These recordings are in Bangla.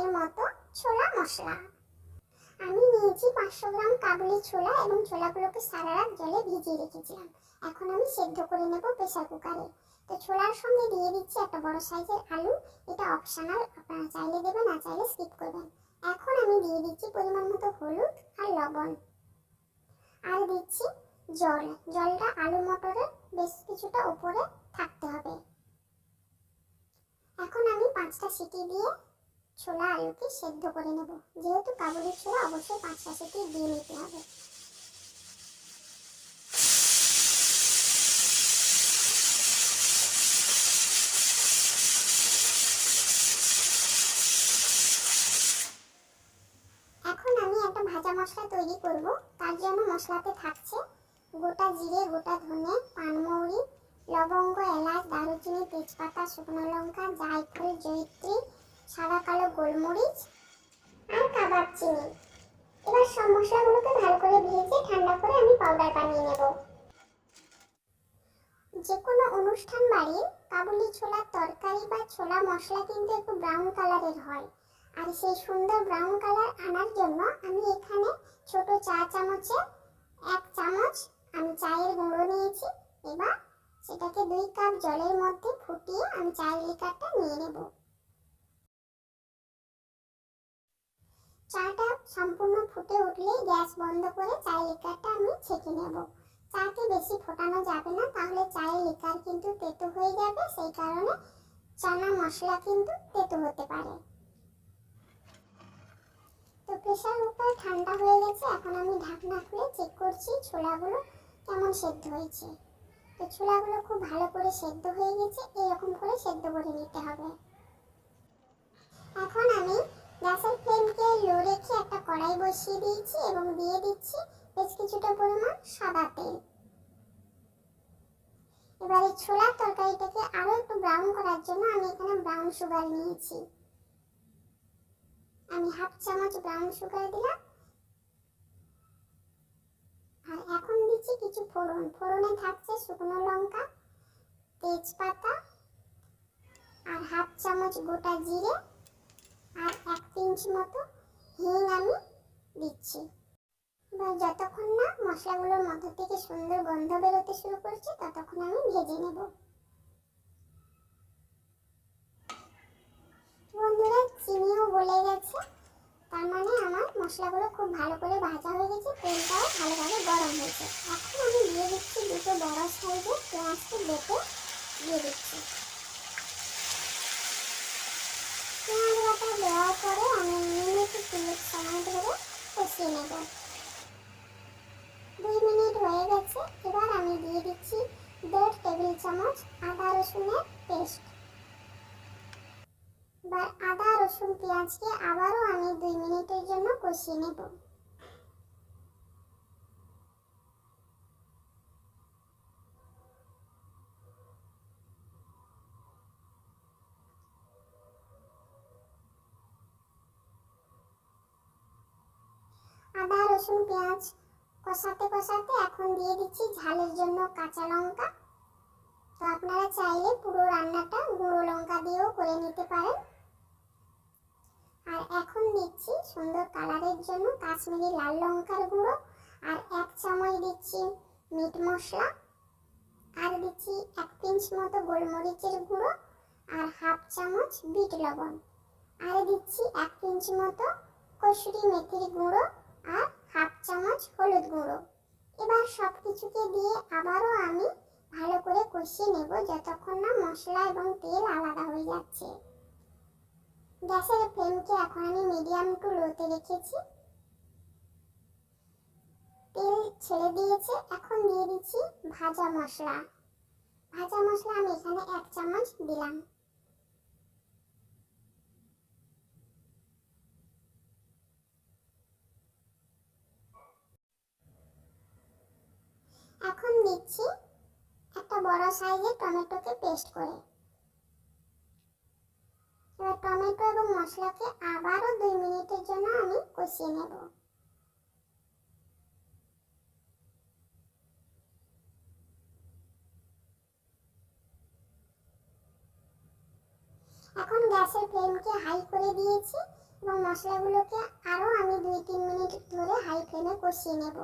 বাড়ির মতো ছোলা মশলা। আমি নিয়েছি পাঁচশো গ্রাম কাবুলি ছোলা এবং ছোলাগুলোকে সারা রাত জলে ভিজিয়ে রেখেছিলাম। এখন আমি সেদ্ধ করে নেব প্রেসার কুকারে। তো ছোলার সঙ্গে দিয়ে দিচ্ছি একটা বড় সাইজের আলু। এটা অপশনাল, আপনারা চাইলে দেবেন, না চাইলে স্কিপ করবেন। এখন আমি দিয়ে দিচ্ছি পরিমাণ মতো হলুদ আর লবণ। আর দিচ্ছি জল। জলটা আলু মটরের বেশ কিছুটা উপরে থাকতে হবে। এখন আমি পাঁচটা সিটি দিয়ে ছোলা আলুকে সেদ্ধ করে নেব। যেহেতু কাবুলির ছোলা অবশ্যই পাঁচটা সিটি দিয়ে নিতে হবে। এখন আমি একটা ভাজা মশলা তৈরি করব। তার জন্য মশলাতে থাকছে গোটা জিরে, গোটা ধনে, পানমৌরি, লবঙ্গ, এলাচ, দারুচিনি, তেজপাতা, শুকনো লঙ্কা, জায়ফল, জয়িত্রী সাদা, কালো গোলমরিচ আর কাবাব চিনি। এবার সব মশলাগুলোকে ভালো করে ভেজে ঠান্ডা করে আমি পাউডার বানিয়ে নেব। যে কোনো অনুষ্ঠান বাড়ির কাবুলি ছোলার তরকারি বা ছোলা মশলা কিন্তু একটু ব্রাউন কালারের হয়। আর সেই সুন্দর ব্রাউন কালার আনার জন্য আমি এখানে ছোট চা চামচে এক চামচ আমি চায়ের গুঁড়ো নিয়েছি। এবার সেটাকে দুই কাপ জলের মধ্যে ফুটিয়ে আমি চায়ের লিকারটা নিয়ে নেব। চাটা সম্পূর্ণ ফুটে উঠলে গ্যাস বন্ধ করে চায়ের লিকারটা আমি ছেঁকে নেব। চাকে বেশি ফোটানো যাবে না, তাহলে চায়ের লিকার কিন্তু তেতো হয়ে যাবে, সেই কারণে চানা মশলা কিন্তু তেতো হতে পারে। তো প্রেসার কুকার ঠান্ডা হয়ে গেছে, এখন আমি ঢাকনা খুলে চেক করছি ছোলাগুলো কেমন সেদ্ধ হয়েছে। তো ছোলাগুলো খুব ভালো করে সেদ্ধ হয়ে গেছে, এরকম করে সেদ্ধ করে নিতে হবে। এখন আমি গ্যাসের ফ্লেমকে লো রেখে একটা কড়াই বসিয়ে দিয়েছি এবং দিয়ে দিচ্ছি বেশ কিছুটা পরিমাণ সাদা তেল। এবারে ছোলার তরকারিটাকে আরও একটু ব্রাউন করার জন্য আমি এখানে ব্রাউন সুগার নিয়েছি। আমি হাফ চামচ ব্রাউন সুগার দিলাম। আর এখন দিচ্ছি কিছু ফোড়ন। ফোড়নে থাকছে শুকনো লঙ্কা, তেজপাতা আর হাফ চামচ গোটা জিরে। আর এক পিঞ্চ মতো হিং আমি দিচ্ছি। এবার যতক্ষণ না মশলাগুলোর মধ্য থেকে সুন্দর গন্ধ বেরোতে শুরু করছে, ততক্ষণ আমি ভেজে নেব। বন্ধুরা, চিনিও গলে গেছে। তার মানে আমার মশলাগুলো খুব ভালো করে ভাজা হয়ে গেছে, তেলটাও ভালোভাবে গরম হয়েছে এখন আমি দিয়ে দিচ্ছি দুটো বড় সাইজের পেঁয়াজকে বেটে দিয়ে দিচ্ছি পেঁয়াজ বাটা দেওয়ার পরে আমি মিনিট তিরিশ সময় ধরে কষিয়ে দুই মিনিট হয়ে গেছে, এবার আমি দিয়ে দিচ্ছি দেড় টেবিল চামচ আদা রসুনের পেস্ট। এবার আদা রসুন পেঁয়াজকে আবারও আমি দুই মিনিটের জন্য কষিয়ে নেব আদা রসুন, পেঁয়াজ কষাতে কষাতে এখন দিয়ে দিচ্ছি ঝালের জন্য কাঁচা লঙ্কা। তো আপনারা চাইলে পুরো রান্নাটা গুঁড়ো লঙ্কা দিয়েও করে নিতে পারেন। আর এখন দিচ্ছি সুন্দর কালারের জন্য কাশ্মীরি লাল লঙ্কার গুঁড়ো। আর এক চামচ দিচ্ছি মিট মশলা। আর দিচ্ছি এক পিঞ্চ মতো গোলমরিচের গুঁড়ো আর হাফ চামচ বিট লবণ। আর দিচ্ছি এক পিঞ্চ মতো কসুরি মেথির গুঁড়ো আর হাফ চামচ হলুদ গুঁড়ো। এবার সব কিছুকে দিয়ে আবারও আমি ভালো করে কষিয়ে নেব যতক্ষণ না মশলা এবং তেল আলাদা হয়ে যাচ্ছে। গ্যাসের ফ্লেমকে এখন আমি মিডিয়াম টু লোতে রেখেছি। তেল ছেড়ে দিয়েছে, এখন দিয়ে দিচ্ছি ভাজা মশলা। ভাজা মশলা আমি এখানে এক চামচ দিলাম এখন দিচ্ছি সাইজের টমেটোকে পেস্ট করে। এবার টমেটো এবং মশলাকে আবারও দুই মিনিটের জন্য আমি কষিয়ে নেব। এখন গ্যাসের ফ্লেমকে হাই করে দিয়েছি এবং মশলাগুলোকে আরও আমি দুই তিন মিনিট ধরে হাই ফ্লেমে কষিয়ে নেব।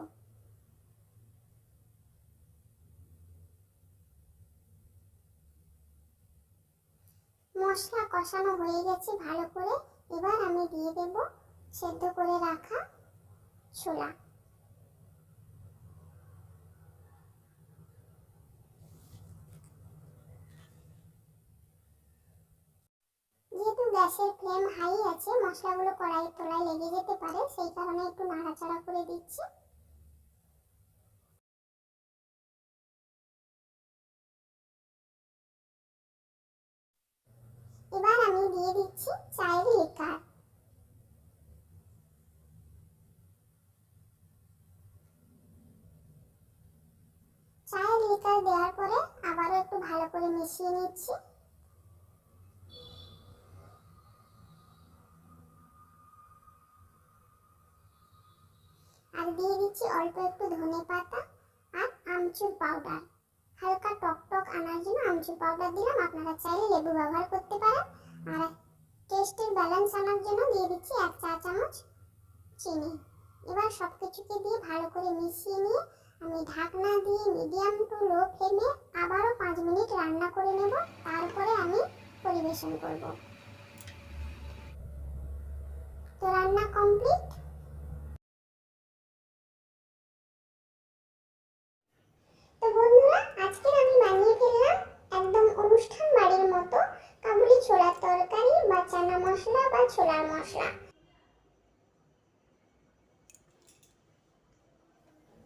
মশলা কষানো হয়ে গেছে ভালো করে। এবার আমি দিয়ে দেব সেদ্ধ করে রাখা ছোলা। যেহেতু গ্যাসের ফ্লেম হাই আছে, মশলাগুলো কড়াই তলায় লেগে যেতে পারে, সেই কারণে একটু নাড়াচাড়া করে দিচ্ছি। এবার আমি দিয়ে দিচ্ছি চায়ের লিকার। চায়ের লিকার দেওয়ার পরে আবারও একটু ভালো করে মিশিয়ে নিচ্ছি। আর দিয়ে দিচ্ছি অল্প একটু ধনে পাতা আর আমচুর পাউডার, হালকা টক আনার জন্য আমচুর পাউডার দিলাম। আপনারা চাইলে লেবু ব্যবহার করতে পারেন। আর টেস্টের ব্যালেন্স আনার জন্য দিয়ে দিচ্ছি এক চা চামচ চিনি। এবার সব কিছুকে দিয়ে ভালো করে মিশিয়ে নিয়ে আমি ঢাকনা দিয়ে মিডিয়াম টু লো ফ্লেমে আবারও পাঁচ মিনিট রান্না করে নেব। তারপরে আমি পরিবেশন করব। তো রান্না কমপ্লিট তো বন্ধুরা আজকে আমি বানিয়ে ফেললাম একদম অনুষ্ঠান বাড়ির মতো কাবুলি ছোলার তরকারি বা চানা মশলা বা ছোলার মশলা।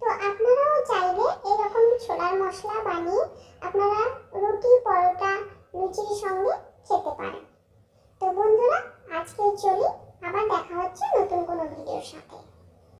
তো আপনারাও চাইলে এরকম ছোলার মশলা বানিয়ে আপনারা রুটি, পরোটা, লুচির সঙ্গে খেতে পারেন। তো বন্ধুরা আজকে চলি আবার দেখা হচ্ছে নতুন কোনো ভিডিওর সাথে।